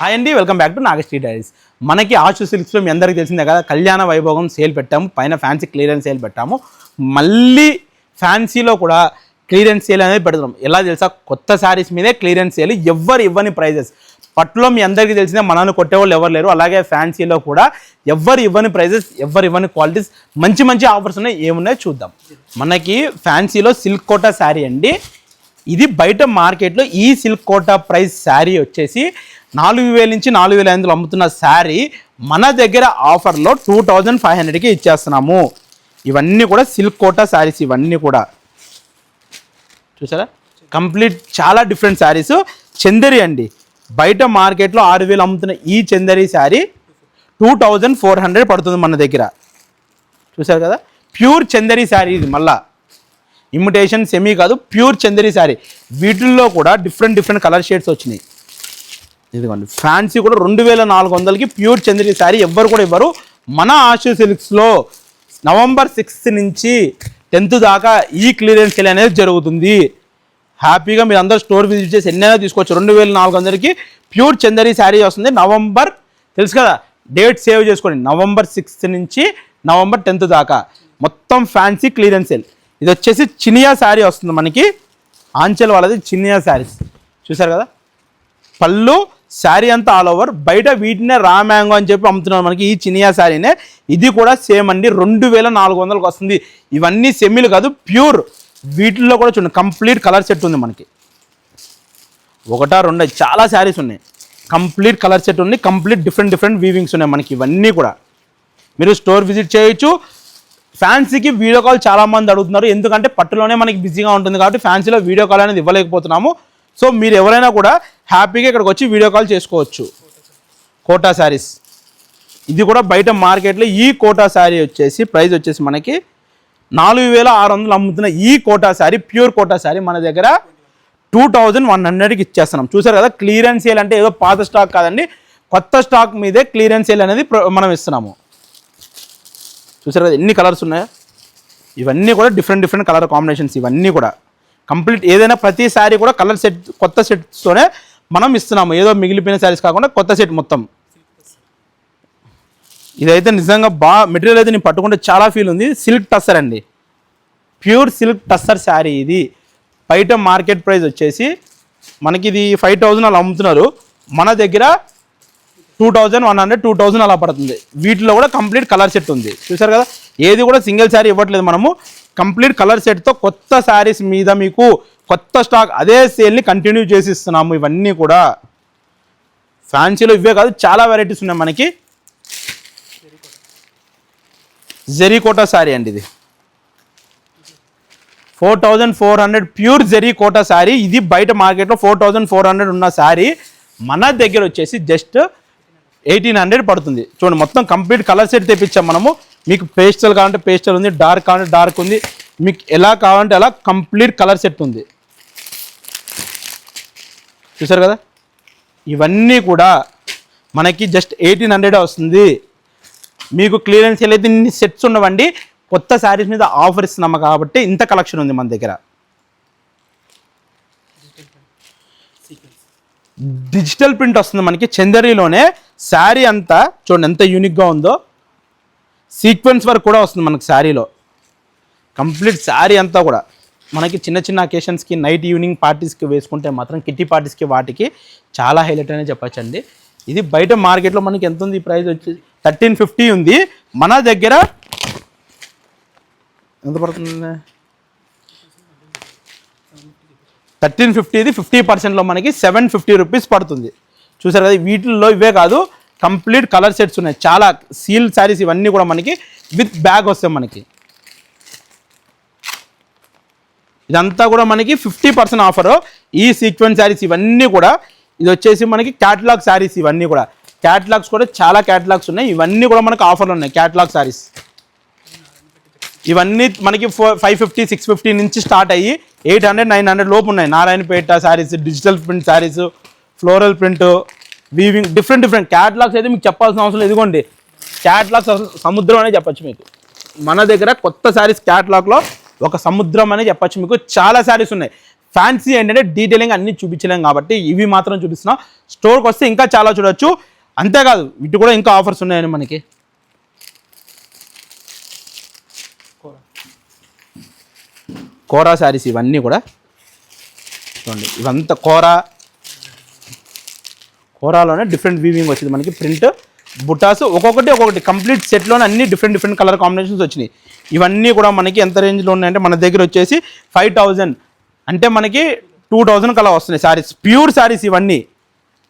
Hi అండి welcome back to Nagasri diaries మనకి ఆశు సిల్క్స్లో మీ అందరికీ తెలిసిందే కదా కళ్యాణ వైభోగం సేల్ పెట్టాము పైన ఫ్యాన్సీ క్లియరెన్స్ సేల్ పెట్టాము. మళ్ళీ ఫ్యాన్సీలో కూడా క్లియరెన్స్ సేల్ అనేది పెడుతున్నాం. ఎలా తెలుసా? కొత్త శారీస్ మీదే క్లియరెన్స్ సేల్ ఎవ్వరు ఇవ్వని ప్రైజెస్ పట్టులో మీ అందరికీ తెలిసిందే మనల్ని కొట్టేవాళ్ళు ఎవరు లేరు. అలాగే ఫ్యాన్సీలో కూడా ఎవ్వరు ఇవ్వని ప్రైజెస్ ఎవ్వరు ఇవ్వని క్వాలిటీస్ మంచి మంచి ఆఫర్స్ ఉన్నాయి ఏమున్నాయో చూద్దాం. మనకి ఫ్యాన్సీలో సిల్క్ కోటా శారీ అండి. ఇది బయట మార్కెట్లో ఈ సిల్క్ కోటా ప్రైస్ శారీ వచ్చేసి నాలుగు వేల నుంచి నాలుగు వేల ఐదు అమ్ముతున్న శారీ మన దగ్గర ఆఫర్లో టూ థౌజండ్ ఫైవ్ హండ్రెడ్కి ఇచ్చేస్తున్నాము. ఇవన్నీ కూడా సిల్క్ కోటా శారీస్ ఇవన్నీ కూడా. చూసారా? కంప్లీట్ చాలా డిఫరెంట్ శారీస్. చందరి అండి. బయట మార్కెట్లో ఆరు వేలు అమ్ముతున్న ఈ Chanderi saree two thousand four hundred పడుతుంది మన దగ్గర. చూసారు కదా? ప్యూర్ చందరి శారీ ఇది మళ్ళా. ఇమిటేషన్ సెమీ కాదు ప్యూర్ చందరి శారీ. వీటిల్లో కూడా డిఫరెంట్ డిఫరెంట్ కలర్ షేడ్స్ వచ్చినాయి. ఇదిగోండి ఫ్యాన్సీ కూడా రెండు వేల నాలుగు వందలకి ప్యూర్ చందరి శారీ ఎవ్వరు కూడా ఇవ్వరు. మన ఆశు సిల్క్స్లో నవంబర్ సిక్స్త్ నుంచి టెన్త్ దాకా ఈ క్లియరెన్స్ సేల్ అనేది జరుగుతుంది. హ్యాపీగా మీరు అందరూ స్టోర్ విజిట్ చేసి ఎన్నైనా తీసుకోవచ్చు. రెండు వేల నాలుగు వందలకి ప్యూర్ చందరి శారీ వస్తుంది. నవంబర్ తెలుసు కదా డేట్ సేవ్ చేసుకోండి. నవంబర్ సిక్స్త్ నుంచి నవంబర్ టెన్త్ దాకా మొత్తం ఫ్యాన్సీ క్లియరెన్స్ సేల్. ఇది వచ్చేసి చినియా శారీ వస్తుంది మనకి. ఆంచల్ వాళ్ళది చినియా శారీస్. చూసారు కదా? పళ్ళు శారీ అంతా ఆల్ ఓవర్ బయట వీటినే రా మ్యాంగో అని చెప్పి అమ్ముతున్నారు మనకి ఈ చినియా శారీనే. ఇది కూడా సేమ్ అండి. రెండు వేల నాలుగు వందలకు వస్తుంది. ఇవన్నీ సెమీలు కాదు ప్యూర్ వీటిల్లో కూడా చూడండి కంప్లీట్ కలర్ సెట్ ఉంది మనకి. ఒకటా రెండు చాలా శారీస్ ఉన్నాయి. కంప్లీట్ కలర్ సెట్ ఉంది. కంప్లీట్ డిఫరెంట్ డిఫరెంట్ వీవింగ్స్ ఉన్నాయి మనకి ఇవన్నీ కూడా. మీరు స్టోర్ విజిట్ చేయొచ్చు. ఫ్యాన్సీకి వీడియో కాల్ చాలా మంది అడుగుతున్నారు. ఎందుకంటే పట్టులోనే మనకి బిజీగా ఉంటుంది కాబట్టి ఫ్యాన్సీలో వీడియో కాల్ అనేది ఇవ్వలేకపోతున్నాము. సో మీరు ఎవరైనా కూడా హ్యాపీగా ఇక్కడికి వచ్చి వీడియో కాల్ చేసుకోవచ్చు. కోటా శారీస్. ఇది కూడా బయట మార్కెట్లో ఈ కోటా శారీ వచ్చేసి ప్రైస్ వచ్చేసి మనకి నాలుగు వేల ఆరు వందలు అమ్ముతున్న ఈ కోటా శారీ ప్యూర్ కోటా శారీ మన దగ్గర టూ థౌజండ్ వన్ హండ్రెడ్కి ఇచ్చేస్తున్నాం. చూసారు కదా క్లియరెన్స్ సేల్ అంటే ఏదో పాత స్టాక్ కాదండి. కొత్త స్టాక్ మీదే క్లియరెన్స్ సేల్ అనేది ప్ర- మనం ఇస్తున్నాము. చూసారు కదా ఎన్ని కలర్స్ ఉన్నాయో? ఇవన్నీ కూడా డిఫరెంట్ డిఫరెంట్ కలర్ కాంబినేషన్స్ ఇవన్నీ కూడా. కంప్లీట్ ఏదైనా ప్రతి శారీ కూడా కలర్ సెట్ కొత్త సెట్స్తోనే మనం ఇస్తున్నాము. ఏదో మిగిలిపోయిన శారీస్ కాకుండా కొత్త సెట్ మొత్తం. ఇదైతే నిజంగా బాగా మెటీరియల్ అయితే నేను పట్టుకుంటే చాలా ఫీల్ ఉంది. సిల్క్ టస్సర్ అండి. ప్యూర్ సిల్క్ టస్సర్ శారీ ఇది. బయట మార్కెట్ ప్రైస్ వచ్చేసి మనకి ఇది ఫైవ్ థౌజండ్ అలా అమ్ముతున్నారు. మన దగ్గర two thousand one hundred two thousand అలా పడుతుంది. వీటిలో కూడా కంప్లీట్ కలర్ సెట్ ఉంది. చూసారు కదా? ఏది కూడా సింగిల్ శారీ ఇవ్వట్లేదు మనము. కంప్లీట్ కలర్ సెట్తో కొత్త శారీస్ మీద మీకు కొత్త స్టాక్ అదే సేల్ని కంటిన్యూ చేసి ఇస్తున్నాము ఇవన్నీ కూడా ఫ్యాన్సీలో ఇవే కాదు చాలా వెరైటీస్ ఉన్నాయి మనకి. జెరీకోటా శారీ అండి ఇది. Four thousand four hundred pure zari Kota saree ఇది బయట మార్కెట్లో ఫోర్ థౌజండ్ ఫోర్ హండ్రెడ్ ఉన్న శారీ మన దగ్గర వచ్చేసి జస్ట్ ఎయిటీన్ హండ్రెడ్ పడుతుంది. చూడండి మొత్తం కంప్లీట్ కలర్ సెట్ తెప్పించాం మనము. మీకు పేస్టల్ కావాలంటే పేస్టల్ ఉంది డార్క్ కావాలంటే డార్క్ ఉంది. మీకు ఎలా కావాలంటే అలా కంప్లీట్ కలర్ సెట్ ఉంది. చూసారు కదా? ఇవన్నీ కూడా మనకి జస్ట్ ఎయిటీన్ హండ్రెడ్ వస్తుంది. మీకు క్లియరెన్స్ అయితే ఇన్ని సెట్స్ ఉండవండి. కొత్త శారీస్ మీద ఆఫర్ ఇస్తున్నాము కాబట్టి ఇంత కలెక్షన్ ఉంది మన దగ్గర. డిజిటల్ ప్రింట్ వస్తుంది మనకి చందరిలోనే. శారీ అంతా చూడండి ఎంత యూనిక్గా ఉందో. సీక్వెన్స్ వర్క్ కూడా వస్తుంది మనకి శారీలో. కంప్లీట్ శారీ అంతా కూడా. మనకి చిన్న చిన్న అకేషన్స్కి నైట్ ఈవినింగ్ పార్టీస్కి వేసుకుంటే మాత్రం కిట్టి పార్టీస్కి వాటికి చాలా హైలైట్ అనే చెప్పచ్చండి. ఇది బయట మార్కెట్లో మనకి ఎంత ఉంది? ప్రైస్ వచ్చి థర్టీన్ ఫిఫ్టీ ఉంది. మన దగ్గర ఎంత పడుతుంది థర్టీన్ ఫిఫ్టీ ఇది ఫిఫ్టీ పర్సెంట్లో మనకి సెవెన్ ఫిఫ్టీ రూపీస్ పడుతుంది. చూసారు కదా వీటిల్లో ఇవే కాదు. కంప్లీట్ కలర్ సెట్స్ ఉన్నాయి. చాలా సీల్ శారీస్ ఇవన్నీ కూడా మనకి విత్ బ్యాగ్ వస్తాయి మనకి. ఇదంతా కూడా మనకి ఫిఫ్టీ పర్సెంట్ ఆఫర్. ఈ సీక్వెన్స్ శారీస్ ఇవన్నీ కూడా ఇది వచ్చేసి మనకి క్యాటలాగ్ శారీస్ ఇవన్నీ కూడా. క్యాటలాగ్స్ కూడా చాలా క్యాటలాగ్స్ ఉన్నాయి. ఇవన్నీ కూడా మనకి ఆఫర్లు ఉన్నాయి క్యాటలాగ్ శారీస్. ఇవన్నీ మనకి four five fifty six fifty నుంచి స్టార్ట్ అయ్యి ఎయిట్ హండ్రెడ్ నైన్ హండ్రెడ్ లోపు ఉన్నాయి. Narayanpet sarees digital print sarees floral print weaving different different catalogues అయితే మీకు చెప్పాల్సిన అవసరం లేదు. క్యాట్లాగ్స్ క్యాటలాగ్స్ సముద్రం అనే చెప్పచ్చు మీకు. మన దగ్గర కొత్త శారీస్ క్యాటలాగ్లో ఒక సముద్రం అనే చెప్పొచ్చు మీకు. చాలా శారీస్ ఉన్నాయి. ఫ్యాన్సీ ఏంటంటే డీటెయిలింగ్ అన్ని చూపించలేం కాబట్టి ఇవి మాత్రం చూపిస్తున్నాం. స్టోర్కి వస్తే ఇంకా చాలా చూడొచ్చు. అంతేకాదు వీటి కూడా ఇంకా ఆఫర్స్ ఉన్నాయండి మనకి. కోరా శారీస్ ఇవన్నీ కూడా. చూడండి ఇవంతా కోరా కోరాలోనే డిఫరెంట్ వీవింగ్ వచ్చింది. మనకి ప్రింట్ బుటాస్ ఒక్కొక్కటి ఒక్కొక్కటి కంప్లీట్ సెట్లోనే అన్ని డిఫరెంట్ డిఫరెంట్ కలర్ కాంబినేషన్స్ వచ్చినాయి. ఇవన్నీ కూడా మనకి ఎంత రేంజ్లో ఉన్నాయంటే మన దగ్గర వచ్చేసి ఫైవ్ థౌజండ్ అంటే మనకి టూ థౌజండ్ కలా వస్తున్నాయి శారీస్ ప్యూర్ శారీస్ ఇవన్నీ.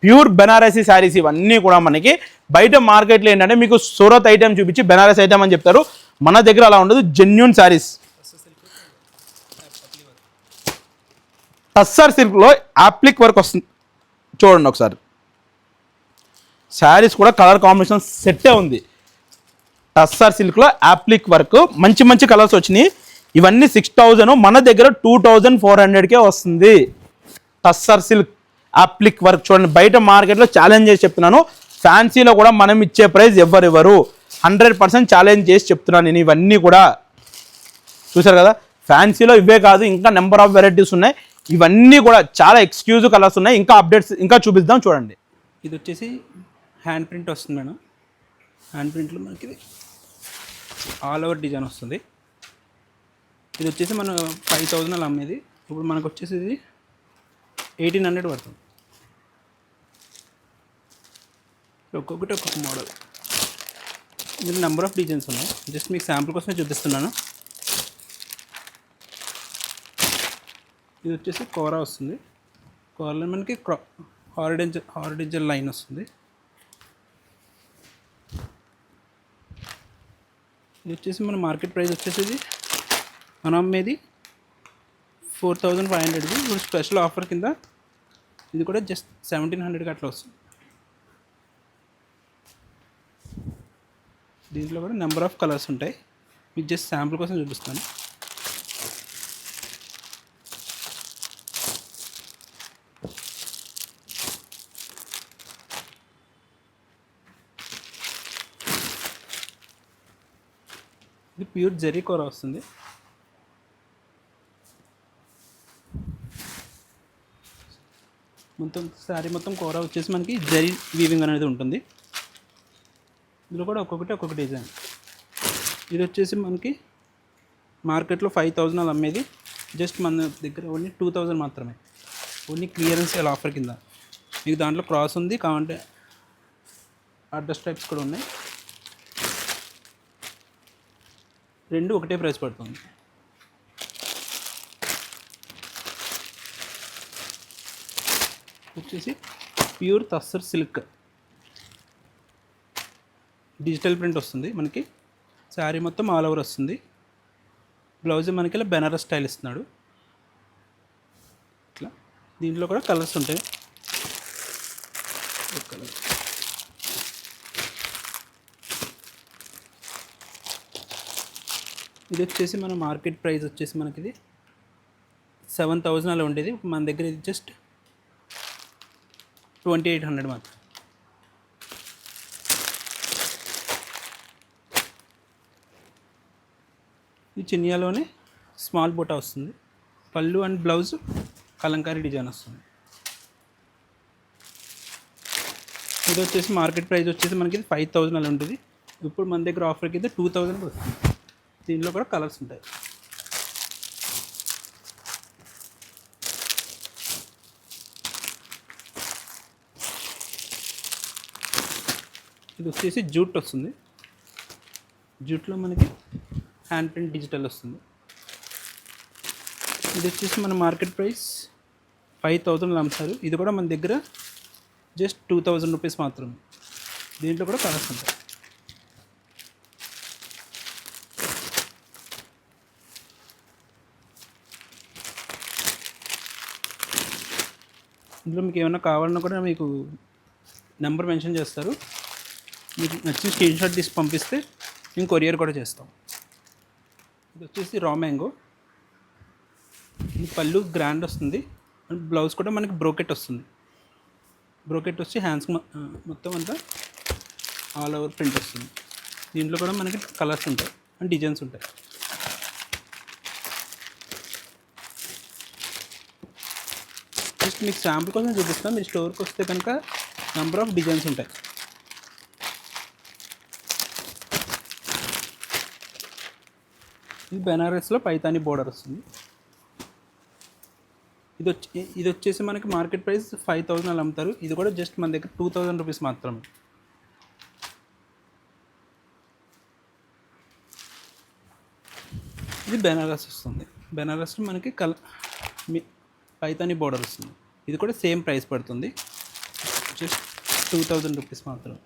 ప్యూర్ బెనారసీ శారీస్ ఇవన్నీ కూడా మనకి బయట మార్కెట్లో ఏంటంటే మీకు సూరత్ ఐటమ్ చూపించి బెనారస్ ఐటమ్ అని చెప్తారు. మన దగ్గర అలా ఉండదు. జెన్యున్ శారీస్ టస్సర్ సిల్క్లో యాప్లిక్ వర్క్ వస్తుంది. చూడండి ఒకసారి. శారీస్ కూడా కలర్ కాంబినేషన్ సెట్టే ఉంది. టస్సర్ సిల్క్లో యాప్లిక్ వర్క్ మంచి మంచి కలర్స్ వచ్చినాయి. ఇవన్నీ సిక్స్ థౌజండ్ మన దగ్గర టూ థౌజండ్ ఫోర్ హండ్రెడ్కే వస్తుంది. టస్సర్ సిల్క్ యాప్లిక్ వర్క్ చూడండి బయట మార్కెట్లో ఛాలెంజ్ చేసి చెప్తున్నాను. ఫ్యాన్సీలో కూడా మనం ఇచ్చే ప్రైస్ ఎవరెవరు హండ్రెడ్ పర్సెంట్ ఛాలెంజ్ చేసి చెప్తున్నాను నేను ఇవన్నీ కూడా. చూసారు కదా? ఫ్యాన్సీలో ఇవే కాదు ఇంకా నెంబర్ ఆఫ్ వెరైటీస్ ఉన్నాయి. ఇవన్నీ కూడా చాలా ఎక్స్క్యూజ్ కలర్స్ ఉన్నాయి. ఇంకా అప్డేట్స్ ఇంకా చూపిద్దాం చూడండి. ఇది వచ్చేసి హ్యాండ్ ప్రింట్ వస్తుంది మేడం. హ్యాండ్ ప్రింట్లో మనకి ఇది ఆల్ ఓవర్ డిజైన్ వస్తుంది. ఇది వచ్చేసి మనం ఫైవ్ థౌజండ్ అలా అమ్మేది. ఇప్పుడు మనకు వచ్చేసి ఇది ఎయిటీన్ హండ్రెడ్ పడుతుంది. ఒక్కొక్కటి ఒక్కొక్క మోడల్. ఇందులో నెంబర్ ఆఫ్ డిజైన్స్ ఉన్నాయి. జస్ట్ మీకు శాంపుల్ కోసమే చూపిస్తున్నాను. ఇది వచ్చేసి కోరా వస్తుంది. కోరాలో మనకి క్రా హారిడెంజల్ హారిడెంజల్ లైన్ వస్తుంది. ఇది వచ్చేసి మన మార్కెట్ ప్రైస్ వచ్చేసి ఇది మనం అమ్మేది ఫోర్ థౌజండ్ ఫైవ్ హండ్రెడ్ది. ఇప్పుడు స్పెషల్ ఆఫర్ కింద ఇది కూడా జస్ట్ సెవెంటీన్ హండ్రెడ్కి అట్లా వస్తుంది. దీంట్లో కూడా నెంబర్ ఆఫ్ కలర్స్ ఉంటాయి. మీకు జస్ట్ శాంపుల్ కోసం చూపిస్తాను. ప్యూర్ జెర్రీ కూర వస్తుంది. మొత్తం శారీ మొత్తం కూర వచ్చేసి మనకి జరీ వీవింగ్ అనేది ఉంటుంది. ఇందులో కూడా ఒక్కొక్కటి ఒక్కొక్క డిజైన్. ఇది వచ్చేసి మనకి మార్కెట్లో ఫైవ్ థౌజండ్ అలా అమ్మేది. జస్ట్ మన దగ్గర ఓన్లీ టూ థౌజండ్ మాత్రమే. ఓన్లీ క్లియరెన్స్ అలా ఆఫర్ కింద. మీకు దాంట్లో క్రాస్ ఉంది కావాలంటే అడ్రస్ టైప్స్ కూడా ఉన్నాయి. రెండు ఒకటే ప్రైస్ పడుతుంది. వచ్చేసి pure tussar silk. Digital print వస్తుంది మనకి. శారీ మొత్తం ఆల్ ఓవర్ వస్తుంది. బ్లౌజ్ మనకి ఇలా బెనారస్ స్టైల్ ఇస్తున్నాడు. ఇట్లా. దీంట్లో కూడా కలర్స్ ఉంటాయి. కలర్. ఇది వచ్చేసి మన మార్కెట్ ప్రైస్ వచ్చేసి మనకి ఇది సెవెన్ థౌజండ్ అలా ఉండేది. మన దగ్గర ఇది జస్ట్ ట్వంటీ ఎయిట్ హండ్రెడ్ మాత్రం ఈ చినియాలోనే స్మాల్ బూటా వస్తుంది. పళ్ళు అండ్ బ్లౌజ్ కలంకారీ డిజైన్ వస్తుంది. ఇది వచ్చేసి మార్కెట్ ప్రైస్ వచ్చేసి మనకి ఫైవ్ థౌజండ్ అలా ఉంటుంది ఇప్పుడు మన దగ్గర ఆఫర్కి అయితే టూ థౌజండ్ వస్తుంది దీనిలో కూడా కలర్స్ ఉంటాయి. ఇది వచ్చేసి జూట్ వస్తుంది. జూట్లో మనకి హ్యాండ్ ప్రింట్ డిజిటల్ వస్తుంది. ఇది వచ్చేసి మన మార్కెట్ ప్రైస్ ఫైవ్ థౌజండ్లో అమ్ముతారు. ఇది కూడా మన దగ్గర జస్ట్ టూ థౌజండ్ రూపీస్ మాత్రమే. దీంట్లో కూడా కలర్స్ ఉంటాయి. ఇందులో మీకు ఏమైనా కావాలన్నా కూడా మీకు నెంబర్ మెన్షన్ చేస్తారు. మీకు నచ్చిన స్క్రీన్ షాట్ తీసి పంపిస్తే మేము కొరియర్ కూడా చేస్తాం. ఇది వచ్చేసి రా మ్యాంగో పళ్ళు గ్రాండ్ వస్తుంది. అండ్ బ్లౌజ్ కూడా మనకి బ్రోకెట్ వస్తుంది. బ్రోకెట్ వచ్చి హ్యాండ్స్ మొత్తం అంతా ఆల్ ఓవర్ ప్రింట్ వస్తుంది. దీంట్లో కూడా మనకి కలర్స్ ఉంటాయి. అండ్ డిజైన్స్ ఉంటాయి. జస్ట్ మీకు శాంపుల్ కోసం చూపిస్తాను మీరు స్టోర్కి వస్తే కనుక నెంబర్ ఆఫ్ డిజైన్స్ ఉంటాయి. ఇది బెనారస్లో పైతాని బోర్డర్ వస్తుంది. ఇది వచ్చి ఇది వచ్చేసి మనకి మార్కెట్ ప్రైస్ ఫైవ్ థౌసండ్ అలా అమ్ముతారు. ఇది కూడా జస్ట్ మన దగ్గర టూ థౌజండ్ రూపీస్ మాత్రమే. ఇది బెనారస్ వస్తుంది. బెనారస్లో మనకి కల పైతాని బోర్డర్ వస్తుంది. ఇది కూడా సేమ్ ప్రైస్ పడుతుంది. జస్ట్ టూ థౌజండ్ రూపీస్ మాత్రం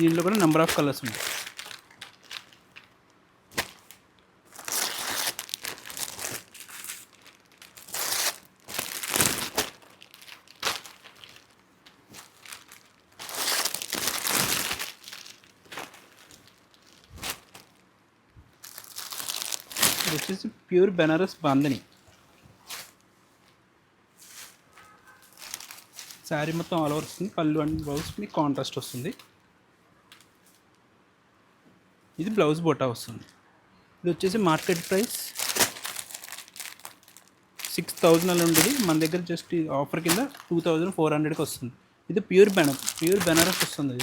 దీంట్లో కూడా నెంబర్ ఆఫ్ కలర్స్ ఉంటాయి ఇది వచ్చేసి ప్యూర్ బెనారస్ బాందని శారీ మొత్తం ఆల్ ఓవర్ వస్తుంది. పళ్ళు అండ్ బ్లౌజ్ మీకు కాంట్రాస్ట్ వస్తుంది. ఇది బ్లౌజ్ బొటా వస్తుంది. ఇది వచ్చేసి మార్కెట్ ప్రైస్ సిక్స్ థౌజండ్ అలా ఉండేది. మన దగ్గర జస్ట్ ఆఫర్ కింద టూ థౌజండ్ ఫోర్ హండ్రెడ్కి వస్తుంది. ఇది ప్యూర్ బెన ప్యూర్ బెనారస్ వస్తుంది.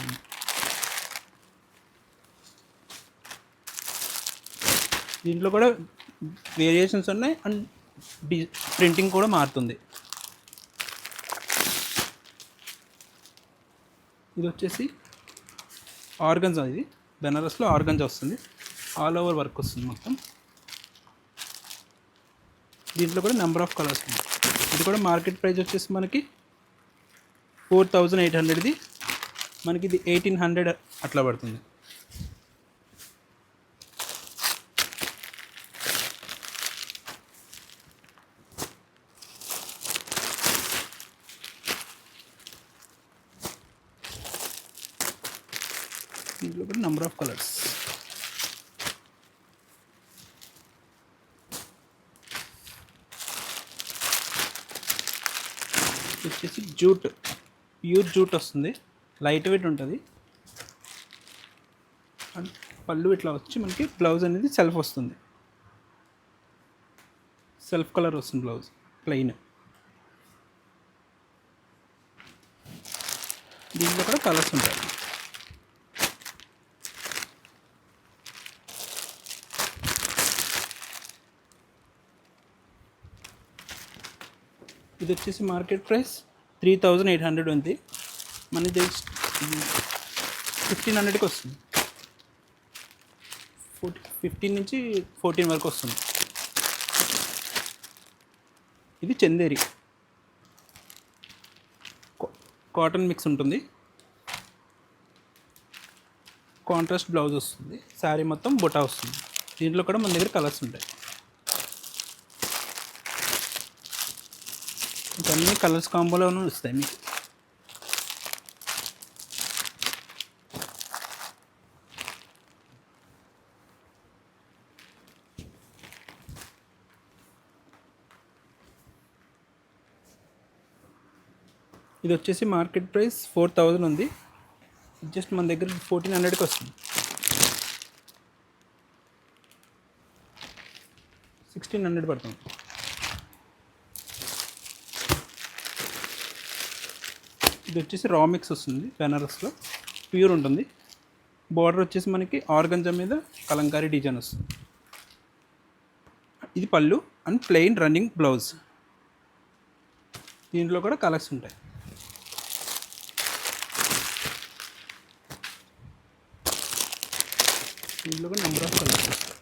దీంట్లో కూడా వేరియేషన్స్ ఉన్నాయి అండ్ డి ప్రింటింగ్ కూడా మారుతుంది. ఇది వచ్చేసి ఆర్గన్స్ ఇది. బెనారస్లో ఆర్గన్స్ వస్తుంది. ఆల్ ఓవర్ వర్క్ వస్తుంది మొత్తం. దీంట్లో కూడా నెంబర్ ఆఫ్ కలర్స్ ఉన్నాయి. ఇది కూడా మార్కెట్ ప్రైస్ వచ్చేసి మనకి ఫోర్ థౌజండ్ ఎయిట్ హండ్రెడ్ది. మనకి ఇది ఎయిటీన్ హండ్రెడ్ అట్లా పడుతుంది దీంట్లో కూడా నెంబర్ ఆఫ్ కలర్స్. వచ్చేసి జూట్ ప్యూర్ జూట్ వస్తుంది. లైట్ వెయిట్ ఉంటుంది. అండ్ పళ్ళు ఇట్లా వచ్చి మనకి బ్లౌజ్ అనేది సెల్ఫ్ వస్తుంది. సెల్ఫ్ కలర్ వస్తుంది బ్లౌజ్ ప్లెయిన్. దీంట్లో కూడా కలర్స్ ఉంటాయి. ఇది వచ్చేసి market price three thousand eight hundred ఉంది. మన జస్ట్ ఫిఫ్టీన్ హండ్రెడ్కి వస్తుంది. ఫోర్టీ ఫిఫ్టీన్ నుంచి ఫోర్టీన్ వరకు వస్తుంది. ఇది చందేరి. కాటన్ మిక్స్ ఉంటుంది. కాంట్రాస్ట్ బ్లౌజ్ వస్తుంది. శారీ మొత్తం బుటా వస్తుంది. దీంట్లో కూడా మన దగ్గర కలర్స్ ఉంటాయి. అన్ని కలర్స్ కాంబోలోనూ వస్తాయి మీకు. ఇది వచ్చేసి మార్కెట్ ప్రైస్ ఫోర్ థౌజండ్ ఉంది. జస్ట్ మన దగ్గర ఫోర్టీన్ హండ్రెడ్కి వస్తుంది. సిక్స్టీన్ హండ్రెడ్ పడుతుంది. ఇది వచ్చేసి రా మిక్స్ వస్తుంది బెనారస్లో. ప్యూర్ ఉంటుంది. బార్డర్ వచ్చేసి మనకి ఆర్గంజా మీద కలంకారీ డిజైన్ వస్తుంది. ఇది పళ్ళు అండ్ ప్లెయిన్ రన్నింగ్ బ్లౌజ్ దీంట్లో కూడా కలర్స్ ఉంటాయి. దీంట్లో కూడా నెంబర్ ఆఫ్ కలర్స్ వస్తాయి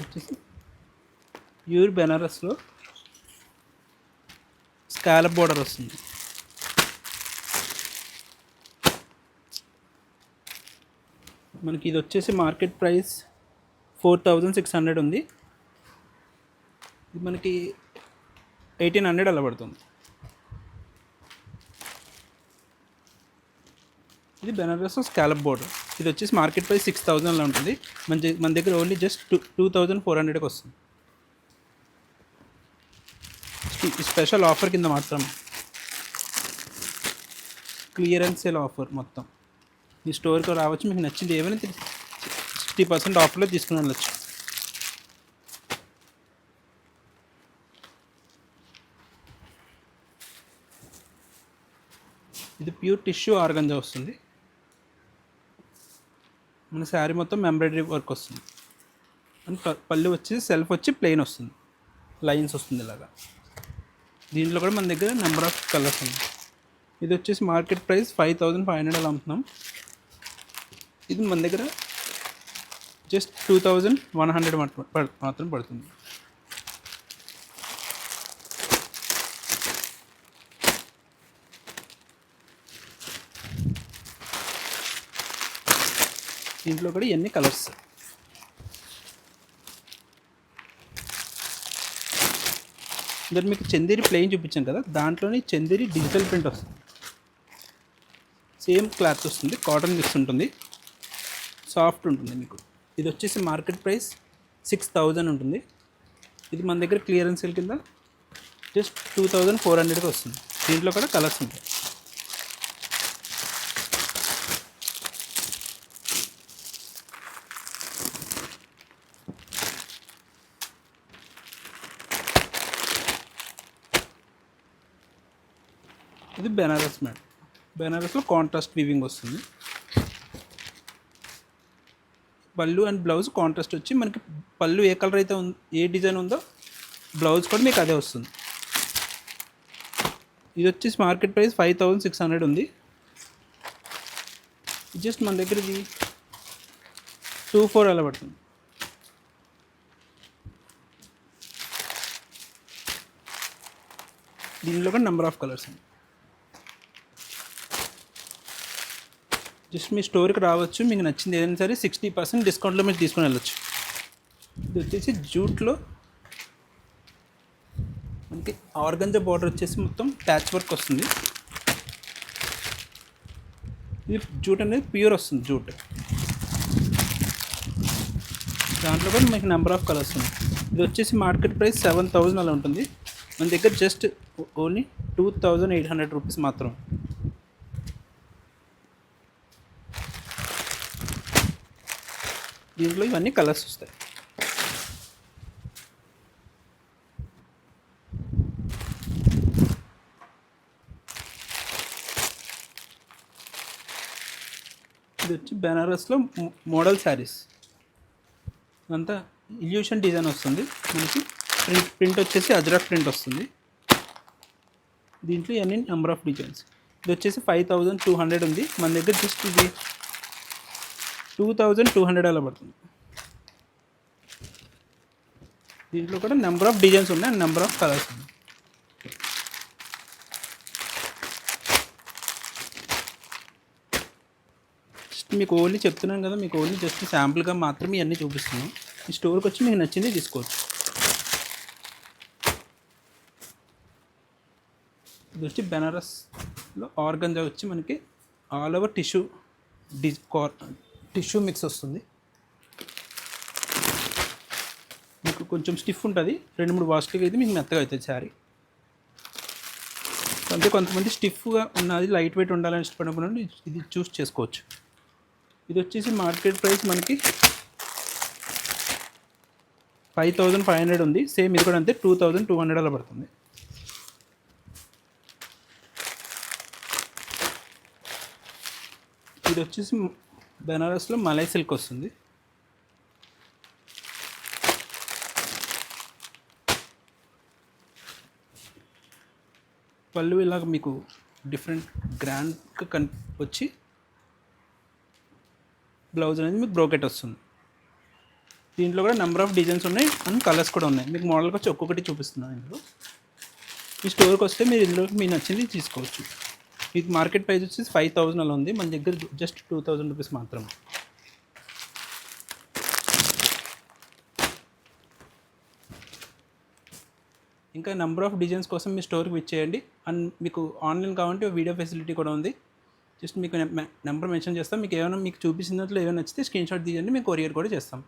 వచ్చేసి ప్యూర్ బెనారస్లో స్కాలప్ బోర్డర్ వస్తుంది. మనకి ఇది వచ్చేసి market price four thousand six hundred ఉంది. ఇది మనకి ఎయిటీన్ హండ్రెడ్ అలా పడుతుంది. ఇది బెనారస్ స్కాలప్ బోర్డర్. ఇది వచ్చేసి మార్కెట్ ప్రైస్ సిక్స్ థౌజండ్లో ఉంటుంది. మన మన దగ్గర only just two two thousand four హండ్రెడ్కి వస్తుంది. ఈ స్పెషల్ ఆఫర్ కింద మాత్రం క్లియరెన్స్ సేల్ ఆఫర్ మొత్తం. మీ స్టోర్కి రావచ్చు మీకు నచ్చింది ఏమైనా సిక్స్టీ పర్సెంట్ ఆఫర్లో తీసుకుని వెళ్ళచ్చు. ఇది ప్యూర్ టిష్యూ ఆర్గంజా వస్తుంది. మన శారీ మొత్తం ఎంబ్రాయిడరీ వర్క్ వస్తుంది. అండ్ ప- పళ్ళు వచ్చి సెల్ఫ్ వచ్చి ప్లెయిన్ వస్తుంది. లైన్స్ వస్తుంది ఇలాగా. దీంట్లో కూడా మన దగ్గర నెంబర్ ఆఫ్ కలర్స్ ఉన్నాయి. ఇది వచ్చేసి market price five thousand five hundred అలా అమ్ముతున్నాం. ఇది మన దగ్గర just two thousand one hundred మాత్రం పడుతుంది. దీంట్లో కూడా ఇవన్నీ కలర్స్ ఇక్కడ మీకు చందేరి ప్లెయిన్ చూపించాను కదా దాంట్లోనే చందేరి డిజిటల్ ప్రింట్ వస్తుంది. సేమ్ క్లాత్ వస్తుంది కాటన్ మిక్స్ ఉంటుంది. సాఫ్ట్ ఉంటుంది మీకు. ఇది వచ్చేసి మార్కెట్ ప్రైస్ సిక్స్ థౌజండ్ ఉంటుంది. ఇది మన దగ్గర క్లియరెన్స్ సేల్ కింద జస్ట్ టూ థౌజండ్ ఫోర్ హండ్రెడ్కి వస్తుంది. దీంట్లో కూడా కలర్స్ ఉంటాయి. బెనారస్ మేడం బెనారస్లో కాంట్రాస్ట్ వీవింగ్ వస్తుంది. పళ్ళు అండ్ బ్లౌజ్ కాంట్రాస్ట్ వచ్చి మనకి పళ్ళు ఏ కలర్ అయితే ఏ డిజైన్ ఉందో బ్లౌజ్ కూడా మీకు అదే వస్తుంది. ఇది వచ్చేసి market price five thousand six hundred ఉంది. జస్ట్ మన దగ్గర ఇది టూ ఫోర్ అలా పడుతుంది. దీనిలో కూడా నెంబర్ ఆఫ్ కలర్స్ అండి జస్ట్ మీ స్టోర్కి రావచ్చు మీకు నచ్చింది ఏదైనా సరే సిక్స్టీ పర్సెంట్ డిస్కౌంట్లో మీరు తీసుకొని వెళ్ళచ్చు. ఇది వచ్చేసి జూట్లో మనకి ఆర్గంజా బార్డర్ వచ్చేసి మొత్తం ప్యాచ్ వర్క్ వస్తుంది. ఇది జూట్ అనేది ప్యూర్ వస్తుంది జూట్. దాంట్లో కూడా మీకు నెంబర్ ఆఫ్ కలర్స్ ఉన్నాయి. ఇది వచ్చేసి మార్కెట్ ప్రైస్ సెవెన్ థౌజండ్ అలా ఉంటుంది. మన దగ్గర just only two thousand eight hundred rupees మాత్రం. దీంట్లో ఇవన్నీ కలర్స్ వస్తాయి. ఇది వచ్చి బెనారస్లో మోడల్ శారీస్. అంతా ఇల్యూషన్ డిజైన్ వస్తుంది. మనకి ప్రింట్ ప్రింట్ వచ్చేసి అజ్రాక్ ప్రింట్ వస్తుంది. దీంట్లో ఇవన్నీ నెంబర్ ఆఫ్ డిజైన్స్ ఇది వచ్చేసి ఫైవ్ థౌజండ్ టూ హండ్రెడ్ ఉంది. మన దగ్గర జస్ట్ ఇది టూ థౌజండ్ టూ హండ్రెడ్ అలా పడుతుంది. దీంట్లో కూడా నెంబర్ ఆఫ్ డిజైన్స్ ఉన్నాయి నెంబర్ ఆఫ్ కలర్స్ ఉన్నాయి. మీకు ఓన్లీ చెప్తున్నాను కదా మీకు ఓన్లీ జస్ట్ శాంపుల్గా మాత్రమే ఇవన్నీ చూపిస్తున్నాను ఈ స్టోర్కి వచ్చి మీకు నచ్చింది తీసుకోవచ్చు. ఇది వచ్చి బెనారస్లో ఆర్గంజా వచ్చి మనకి ఆల్ ఓవర్ టిష్యూ డిజ్ కార్ టిష్యూ మిక్స్ వస్తుంది. మీకు కొంచెం స్టిఫ్ ఉంటుంది. రెండు మూడు వాష్కి అయితే మీకు మెత్తగా అవుతుంది శారీ. అంటే కొంతమంది స్టిఫ్గా ఉన్నది లైట్ వెయిట్ ఉండాలని ఇష్టపడినప్పుడు ఇది చూస్ చేసుకోవచ్చు. ఇది వచ్చేసి మార్కెట్ ప్రైస్ మనకి ఫైవ్ థౌజండ్ ఫైవ్ హండ్రెడ్ ఉంది. సేమ్ ఇది కూడా అంతే టూ థౌజండ్ టూ హండ్రెడ్ అలా పడుతుంది. ఇది వచ్చేసి బెనారస్లో మలై సిల్క్ వస్తుంది. పళ్ళు ఇలాగ మీకు డిఫరెంట్ గ్రాండ్గా కన్ వచ్చి బ్లౌజ్ అనేది మీకు బ్రోకెట్ వస్తుంది. దీంట్లో కూడా నెంబర్ ఆఫ్ డిజైన్స్ ఉన్నాయి అండ్ కలర్స్ కూడా ఉన్నాయి. మీకు మోడల్కి వచ్చి ఒక్కొక్కటి చూపిస్తున్నాను ఇందులో. మీ స్టోర్కి వస్తే మీరు ఇందులో మీకు నచ్చింది తీసుకోవచ్చు. మీకు మార్కెట్ ప్రైస్ వచ్చేసి ఫైవ్ థౌజండ్ అలా ఉంది. మన దగ్గర జస్ట్ టూ థౌజండ్ రూపీస్ మాత్రం ఇంకా నెంబర్ ఆఫ్ డిజైన్స్ కోసం మీ స్టోర్కి విచ్ చేయండి. అండ్ మీకు ఆన్లైన్ కావాలంటే వీడియో ఫెసిలిటీ కూడా ఉంది. జస్ట్ మీకు నెంబర్ మెన్షన్ చేస్తాం. మీకు ఏమైనా మీకు చూపించినట్లు ఏమైనా నచ్చితే స్క్రీన్ షాట్ తీయండి. మీకు కొరియర్ కూడా చేస్తాం.